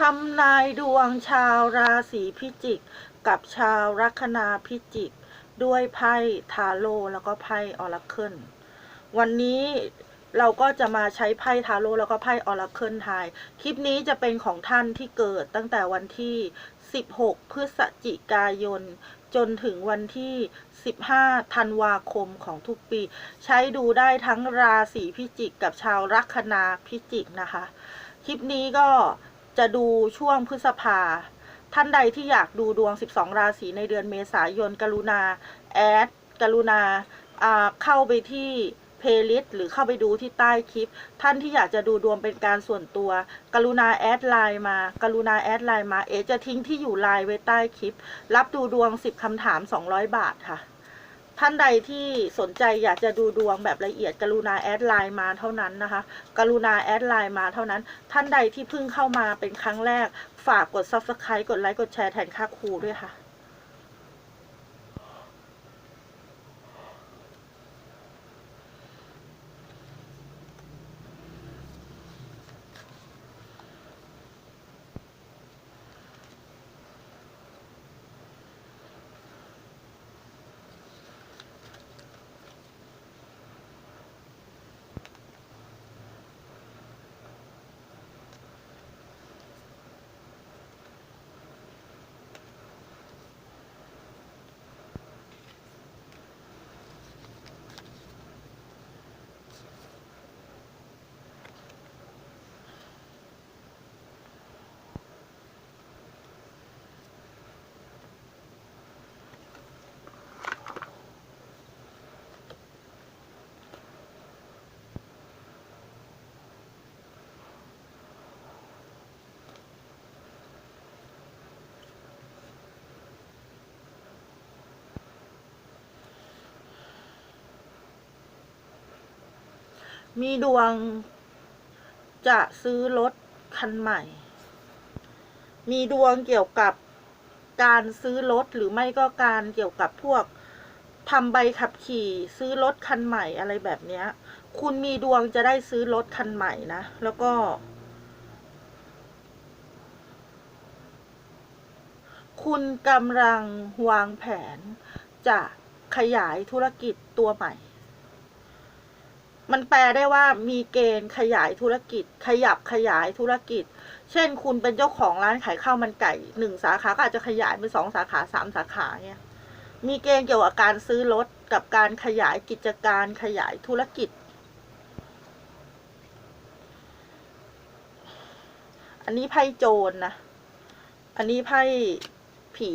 ทำนายดวงชาวราศีพิจิก กับชาวลัคนาพิจิก ด้วยไพ่ทาโร่แล้วก็ไพ่ออราเคิลวันนี้เราก็จะมาใช้ไพ่ทาโร่แล้วก็ไพ่ออราเคิลทายคลิปนี้จะเป็นของท่านที่เกิดตั้งแต่วันที่ 16 พฤศจิกายน จนถึงวันที่ 15 ธันวาคมของทุกปี ใช้ดูได้ทั้งราศีพิจิก กับชาวลัคนาพิจิกนะคะ คลิปนี้ก็ จะดูช่วงพฤษภา ท่านใดที่อยากดูดวง 12 ราศีในเดือนเมษายน กรุณาแอดกรุณาอ่าเข้าไปที่เพลย์ลิสต์หรือเข้าไปดูที่ใต้คลิป ท่านที่อยากจะดูดวงเป็นการส่วนตัว กรุณาแอดไลน์มา กรุณาแอดไลน์มา เอจะทิ้งที่อยู่ไลน์ไว้ใต้คลิป รับดูดวง 10คำถาม 200 บาทค่ะ ท่านใดที่สนใจอยากจะดูดวงแบบละเอียดกรุณาแอดไลน์มาเท่านั้นนะคะ กรุณาแอดไลน์มาเท่านั้น ท่านใดที่เพิ่งเข้ามาเป็นครั้งแรก ฝากกด subscribe กดไลค์กดแชร์แทนค่าครูด้วยค่ะ มีดวง จะซื้อรถคันใหม่ มีดวงเกี่ยวกับการซื้อรถหรือไม่ก็การเกี่ยวกับพวกทำใบขับขี่ซื้อรถคันใหม่อะไรแบบเนี้ย คุณมีดวงจะได้ซื้อรถคันใหม่นะ แล้วก็ คุณกำลังวางแผนจะขยายธุรกิจตัวใหม่ มันแปลได้ว่ามีเกณฑ์ขยายธุรกิจ ขยับขยายธุรกิจ เช่น คุณเป็นเจ้าของร้านขายข้าวมันไก่หนึ่งสาขาก็อาจจะขยายเป็นสองสาขาสามสาขาเนี่ยมีเกณฑ์เกี่ยวกับการซื้อรถกับการขยายกิจการขยายธุรกิจ อันนี้ไพ่โจรนะอันนี้ไพ่ผี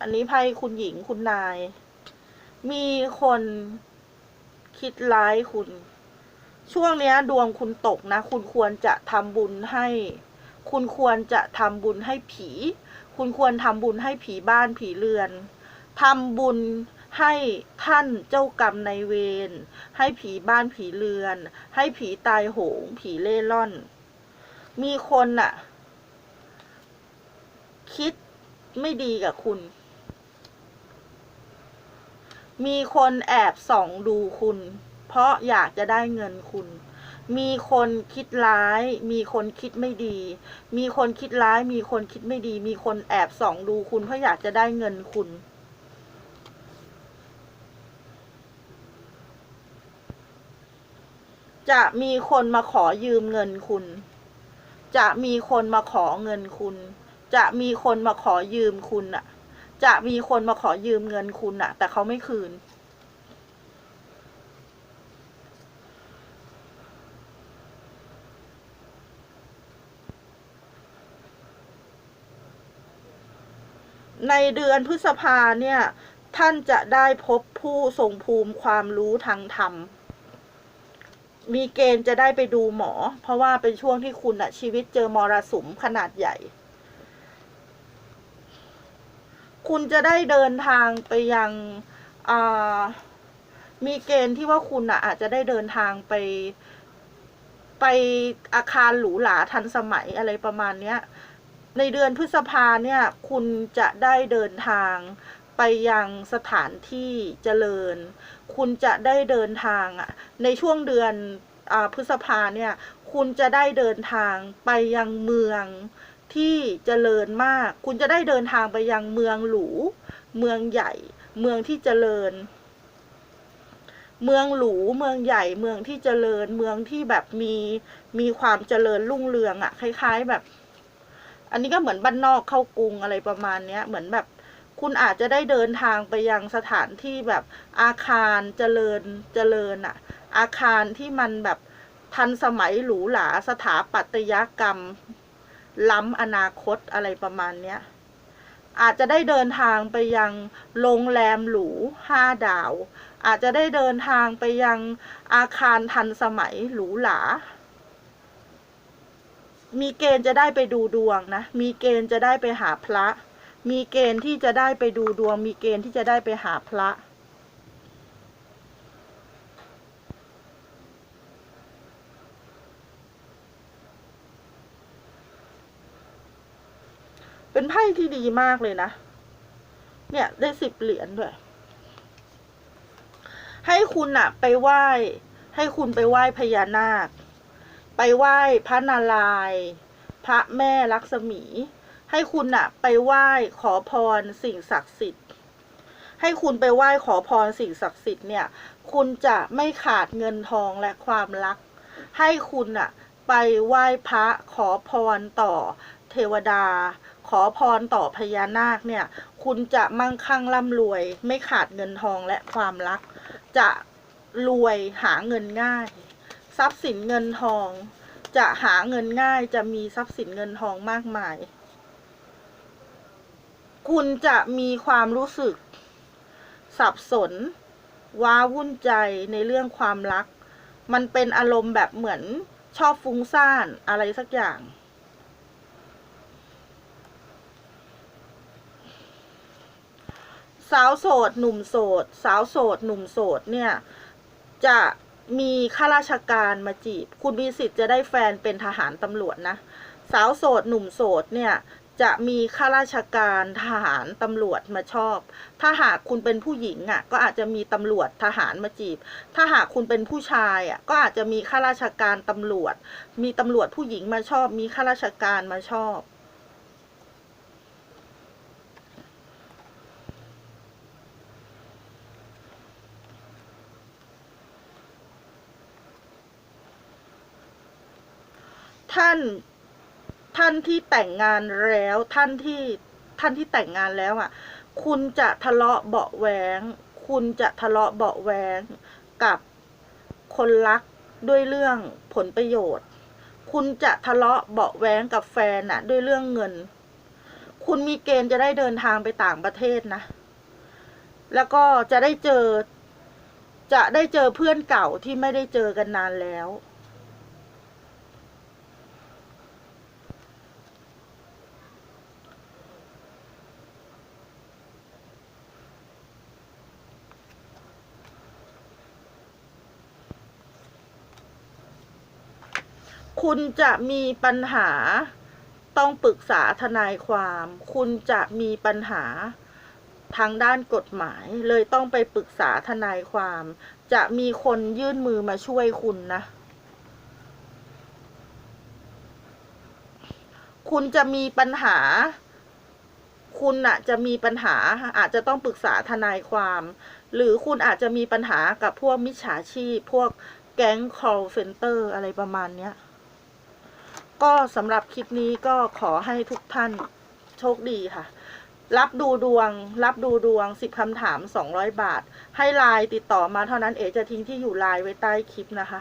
อันนี้ไพ่คุณหญิงคุณนาย มีคน คิดร้ายคุณ ช่วงเนี้ย ดวงคุณตกนะ คุณควรจะทำบุญให้ คุณควรจะทำบุญให้ผี คุณควรทำบุญให้ผีบ้านผีเรือนทำบุญให้ท่านเจ้ากรรมในเวร ให้ผีบ้านผีเรือน ให้ผีตายโหง ผีเล่ร่อน มีคนน่ะ คิดไม่ดีกับคุณ มีคนแอบส่องดูคุณ เพราะอยากจะได้เงินคุณ มีคนคิดร้าย มีคนคิดไม่ดี มีคนคิดร้าย มีคนคิดไม่ดี มีคนแอบส่องดูคุณ เพราะอยากจะได้เงินคุณจะมีคนมาขอยืมเงินคุณ จะมีคนมาขอเงินคุณ จะมีคนมาขอยืมคุณอะ จะมีคนมาขอยืมเงินคุณอะแต่เขาไม่คืน ในเดือนพฤษภาเนี่ย ท่านจะได้พบผู้ทรงภูมิความรู้ทางธรรม มีเกณฑ์จะได้ไปดูหมอ เพราะว่าเป็นช่วงที่คุณอะชีวิตเจอมรสุมขนาดใหญ่ คุณจะได้เดินทางไปยังมีเกณฑ์ที่ว่าคุณอะอาจจะได้เดินทางไป ไปอาคารหรูหราทันสมัยอะไรประมาณเนี้ย ในเดือนพฤษภาเนี่ย คุณจะได้เดินทางไปยังสถานที่เจริญ คุณจะได้เดินทางอะ ในช่วงเดือนอพฤษภาเนี่ย คุณจะได้เดินทางไปยังเมือง ที่เจริญมาก คุณจะได้เดินทางไปยังเมืองหรู เมืองใหญ่ เมืองที่เจริญ เมืองหรู เมืองใหญ่ เมืองที่เจริญ เมืองที่แบบมี มีความเจริญรุ่งเรืองอะ่ะคล้าย ๆแบบ อันนี้ก็เหมือนบ้านนอกเข้ากรุงอะไรประมาณเนี้ย เหมือนแบบ คุณอาจจะได้เดินทางไปยังสถานที่แบบอาคารเจริญ เจริญอะ่ะอาคารที่มันแบบทันสมัยหรูหรา สถาปัตยกรรม ล้ำอนาคตอะไรประมาณเนี้ย อาจจะได้เดินทางไปยังโรงแรมหรูห้าดาว อาจจะได้เดินทางไปยังอาคารทันสมัยหรูหรา มีเกณฑ์จะได้ไปดูดวงนะ มีเกณฑ์จะได้ไปหาพระ มีเกณฑ์ที่จะได้ไปดูดวง มีเกณฑ์ที่จะได้ไปหาพระ เป็นไพ่ที่ดีมากเลยนะ เนี่ยได้สิบเหรียญด้วย ให้คุณอะไปไหว้ ให้คุณไปไหว้พญานาค ไปไหว้พระนารายณ์พระแม่ลักษมี ให้คุณอะไปไหว้ขอพรสิ่งศักดิ์สิทธิ์ ให้คุณไปไหว้ขอพรสิ่งศักดิ์สิทธิ์เนี่ย คุณจะไม่ขาดเงินทองและความรัก ให้คุณอะไปไหว้พระขอพรต่อเทวดา ขอพรต่อพญานาคเนี่ย คุณจะมั่งคั่งร่ำรวย ไม่ขาดเงินทองและความรัก จะรวยหาเงินง่าย ทรัพย์สินเงินทอง จะหาเงินง่ายจะมีทรัพย์สินเงินทองมากมาย คุณจะมีความรู้สึก สับสน ว้าวุ่นใจในเรื่องความรัก มันเป็นอารมณ์แบบเหมือนชอบฟุ้งซ่านอะไรสักอย่าง สาวโสด หนุ่มโสด สาวโสด หนุ่มโสดเนี่ย จะมีข้าราชการมาจีบ คุณมีสิทธิ์จะได้แฟนเป็นทหารตำรวจนะ สาวโสด หนุ่มโสดเนี่ยจะมีข้าราชการทหารตำรวจมาชอบ ถ้าหากคุณเป็นผู้หญิงอะ ก็อาจจะมีตำรวจทหารมาจีบ ถ้าหากคุณเป็นผู้ชายอะ ก็อาจจะมีข้าราชการตำรวจ มีตำรวจผู้หญิงมาชอบ มีข้าราชการมาชอบ ท่าน ท่านที่แต่งงานแล้ว ท่านที่ท่านที่แต่งงานแล้วอะ คุณจะทะเลาะเบาะแวง คุณจะทะเลาะเบาะแวงกับคนรักด้วยเรื่องผลประโยชน์ คุณจะทะเลาะเบาะแวงกับแฟนน่ะ ด้วยเรื่องเงิน คุณมีเกณฑ์จะได้เดินทางไปต่างประเทศนะ แล้วก็จะได้เจอ จะได้เจอเพื่อนเก่าที่ไม่ได้เจอกันนานแล้ว คุณจะมีปัญหา ต้องปรึกษาทนายความ คุณจะมีปัญหาทางด้านกฎหมาย เลยต้องไปปรึกษาทนายความ จะมีคนยื่นมือมาช่วยคุณนะ คุณจะมีปัญหา คุณอะจะมีปัญหาอาจจะต้องปรึกษาทนายความ หรือคุณอาจจะมีปัญหากับพวกมิจฉาชีพ พวกแก๊ง call center อะไรประมาณเนี้ย ก็สำหรับคลิปนี้ก็ขอให้ทุกท่านโชคดีค่ะ รับดูดวง รับดูดวงสิบคำถามสองร้อยบาท ให้ไลน์ติดต่อมาเท่านั้นเอจะทิ้งที่อยู่ไลน์ไว้ใต้คลิปนะคะ